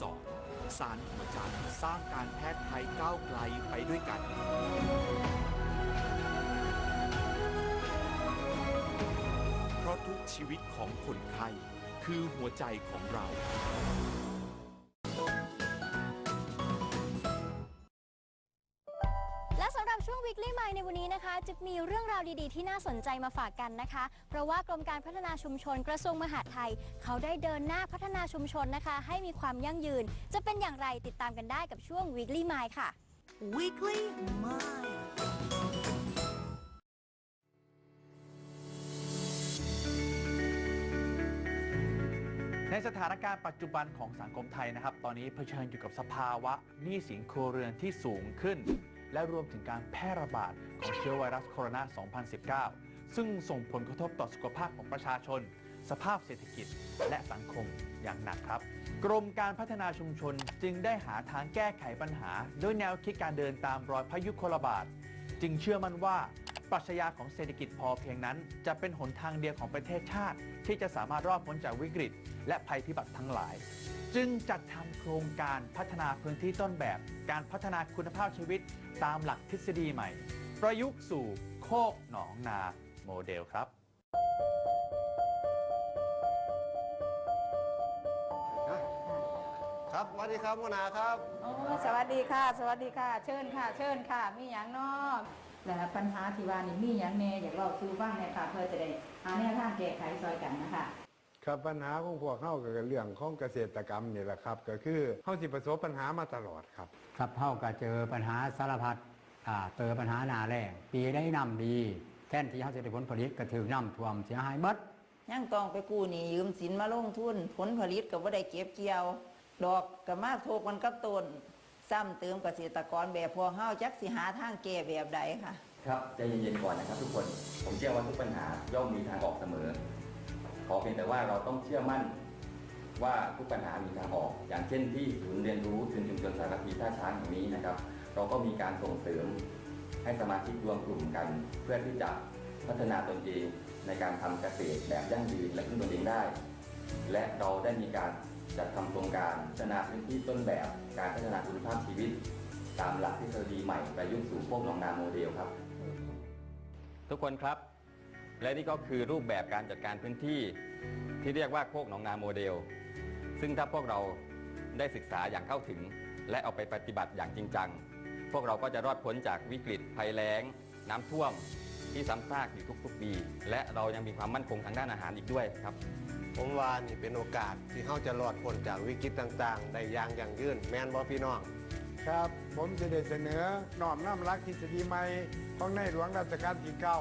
สอนสารหัวใจสร้างการแพทย์ไทยก้าวไกลไปด้วยกัน เพราะทุกชีวิตของคนไข้คือหัวใจของเรา หรับช่วง Weekly Mind ในวันนี้นะคะจะมีเรื่องราวดีๆ ที่น่าสนใจมาฝากกันนะคะ เพราะว่ากรมการพัฒนาชุมชนกระทรวงมหาดไทย เขาได้เดินหน้าพัฒนาชุมชนนะคะ ให้มีความยั่งยืน จะเป็นอย่างไรติดตามกันได้กับช่วง Weekly Mind ค่ะ Weekly Mind ในสถานการณ์ปัจจุบันของสังคมไทยนะครับ ตอนนี้เผชิญอยู่กับสภาวะหนี้สินครัวเรือนที่สูงขึ้น และรวมถึงการแพร่ระบาดของเชื้อไวรัสโคโรนา 2019 ซึ่งส่งผลกระทบต่อสุขภาพของประชาชน สภาพเศรษฐกิจ และสังคมอย่างหนักครับ กรมการพัฒนาชุมชนจึงได้หาทางแก้ไขปัญหา ด้วยแนวคิดการเดินตามรอยพยุคลบาท จึงเชื่อมั่นว่าปรัชญาของเศรษฐกิจพอเพียงนั้น จะเป็นหนทางเดียวของประเทศชาติ ที่จะสามารถรอดพ้นจากวิกฤต และภัยพิบัติทั้งหลาย จึงจัดทำโครงการพัฒนาพื้นที่ต้นแบบ การพัฒนาคุณภาพชีวิตตามหลักทฤษฎีใหม่ ประยุกต์สู่โคกหนองนาโมเดลครับครับสวัสดีครับหัวหน้าครับโอ้สวัสดีค่ะ สวัสดีค่ะ เชิญค่ะ เชิญค่ะ มีอย่างเนอกและปัญหาที่ว่านี่มีอย่างแน่อยากเราสู่บ้างเนี่ยค่ะเพื่อจะได้หาแนวทางแก้ไขซอยกันนะคะ ครับปัญหาของพวกเขาก็คือเรื่องของเกษตรกรรมนี่แหละครับ ก็คือเขาสิประสบปัญหามาตลอดครับ ครับเท่ากับเจอปัญหาสารพัดอ่าเจอปัญหาหนาแรงปีได้นำดีแทนที่เขาจะได้ผลผลิตก็ถือน้ำท่วมเสียหายหมดยังต้องไปกู้หนี้ยืมสินมาลงทุน ผลผลิตก็บ่ได้เก็บเกี่ยว ดอกก็มาโทกมันกับต้น ซ้ำเติมเกษตรกรแบบพวกเฮาจักสิหาทางแก้แบบใดค่ะ ครับใจเย็นๆก่อนนะครับทุกคน ผมเชื่อว่าทุกปัญหาย่อมมีทางออกเสมอ ขอเพียงแต่ว่าเราต้องเชื่อมั่นว่าทุกปัญหามีทางออก อย่างเช่นที่ศูนย์เรียนรู้ชุมชนสารพีท่าช้างแห่งนี้นะครับ เราก็มีการส่งเสริมให้สมาชิกรวมกลุ่มกัน เพื่อที่จะพัฒนาตนเองในการทำเกษตรแบบยั่งยืนและพึ่งตนเองได้ และเราได้มีการจัดทำโครงการพัฒนาพื้นที่ต้นแบบการพัฒนาคุณภาพชีวิต ตามหลักทฤษฎีใหม่ประยุกต์สู่พวกหนองนาโมเดลครับ ทุกคนครับ และนี่ก็คือรูปแบบการจัดการพื้นที่ที่เรียกว่าโคกหนองนาโมเดล ซึ่งถ้าพวกเราได้ศึกษาอย่างเข้าถึง และเอาไปปฏิบัติอย่างจริงจัง พวกเราก็จะรอดพ้นจากวิกฤตภัยแล้ง น้ำท่วมที่ซ้ำซากอยู่ทุกๆปี และเรายังมีความมั่นคงทางด้านอาหารอีกด้วยครับ ผมว่านี่เป็นโอกาสที่เขาจะรอดพ้นจากวิกฤตต่างๆ ได้อย่างยั่งยืนแม่นบอพี่น้อง ครับ ผมจะได้เสนอน้อมน้ำรักทฤษฎีใหม่ของในหลวงรัชกาลที่เก้า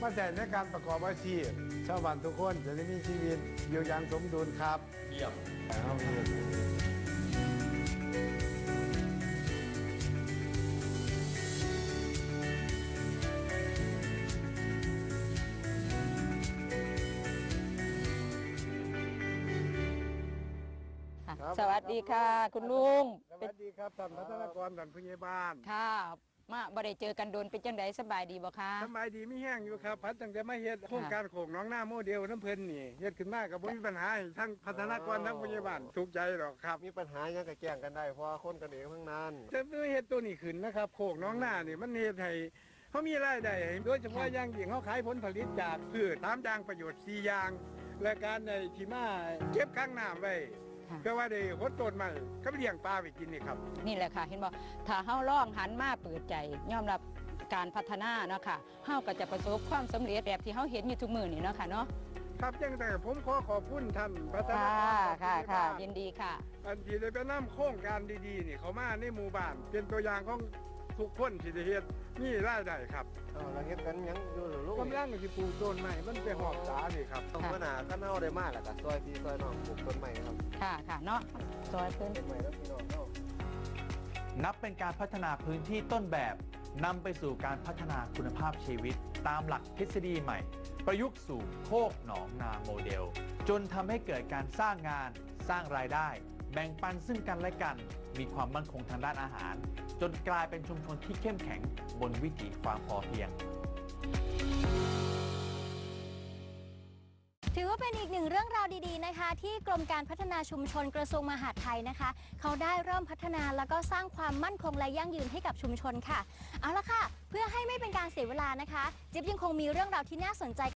มาใช้ในการประกอบอาชีพชาวบ้านทุกคนจะได้มีชีวิตอยู่อย่างสมดุลครับ เยี่ยม เอาเถอะ สวัสดีค่ะ คุณลุงสวัสดีครับท่านพัฒนากรท่านผู้ใหญ่บ้านค่ะมาบ่ได้เจอกันโดนเป็นจังไดสบายดีบ่คะสบายดีไม่แห้งอยู่ครับ พัดตั้งแต่มาเฮ็ดโครงการโขงน้องหน้าโมเดลน้ำเพลินนี่เฮ็ดขึ้นมากับบ่มีปัญหาให้ทั้งพัฒนากรทั้งผู้ใหญ่บ้านทุกใจหรอกครับมีปัญหายังก็แก้งกันได้เพราะว่าคนกันเองทั้งนั้นจะเฮ็ดตัวนี้ขึ้นนะครับโขงน้องหน้านี่มันเฮ็ดให้เขามีรายได้โดยเฉพาะอย่างยิ่งเขาขายผลผลิตจากพืชตามอย่างประโยชน์4อย่าง และการในที่มาเก็บข้างน้ำไว้ ค่ะเพื่อว่าได้หดต้นใหม่ก็เลี้ยงปลาไปกินนี่ครับ นี่แหละค่ะ เห็นบ่ถ้าเฮาลองหันมาเปิดใจยอมรับการพัฒนาเนาะค่ะเฮาก็จะประสบความสำเร็จแบบที่เฮาเห็นอยู่ทุกมื้อนี่เนาะค่ะเนาะครับจังแต่ผมขอขอบคุณท่านพัฒนาค่ะกรค่ะผู้ใหญ่ค่ะบ้านยินดีค่ะ อันที่ได้ไปนำโครงการดีๆนี่เขามาในหมู่บ้านเป็นตัวอย่างของ ทุกคนที่ได้เฮ็ดมีรายได้ครับเอาเราเฮ็ดกันยังอยู่หรือลูกกำลังสิปลูกต้นใหม่มันไปหอบสานี่ครับต้องหัวหน้าก็เน่าได้มากแหละก็ซอยพี่ซอยน้องปลูกต้นใหม่ครับค่ะค่ะเนาะซอยเพิ่นต้นใหม่แล้วพี่น้องเนาะนับเป็นการพัฒนาพื้นที่ต้นแบบนำไปสู่การพัฒนาคุณภาพชีวิต ตามหลักทฤษฎีใหม่ ประยุกต์สู่โคกหนองนาโมเดล จนทำให้เกิดการสร้างงานสร้างรายได้ แบ่งปันซึ่งกันและกัน มีความมั่นคงทางด้านอาหาร จนกลายเป็นชุมชนที่เข้มแข็งบนวิถีความพอเพียง ถือว่าเป็นอีกหนึ่งเรื่องราวดีๆนะคะ ที่กรมการพัฒนาชุมชนกระทรวงมหาดไทยนะคะ เขาได้เริ่มพัฒนาแล้วก็สร้างความมั่นคงและยั่งยืนให้กับชุมชนค่ะ เอาละค่ะ เพื่อให้ไม่เป็นการเสียเวลานะคะ จิ๊บยังคงมีเรื่องราวที่น่าสนใจ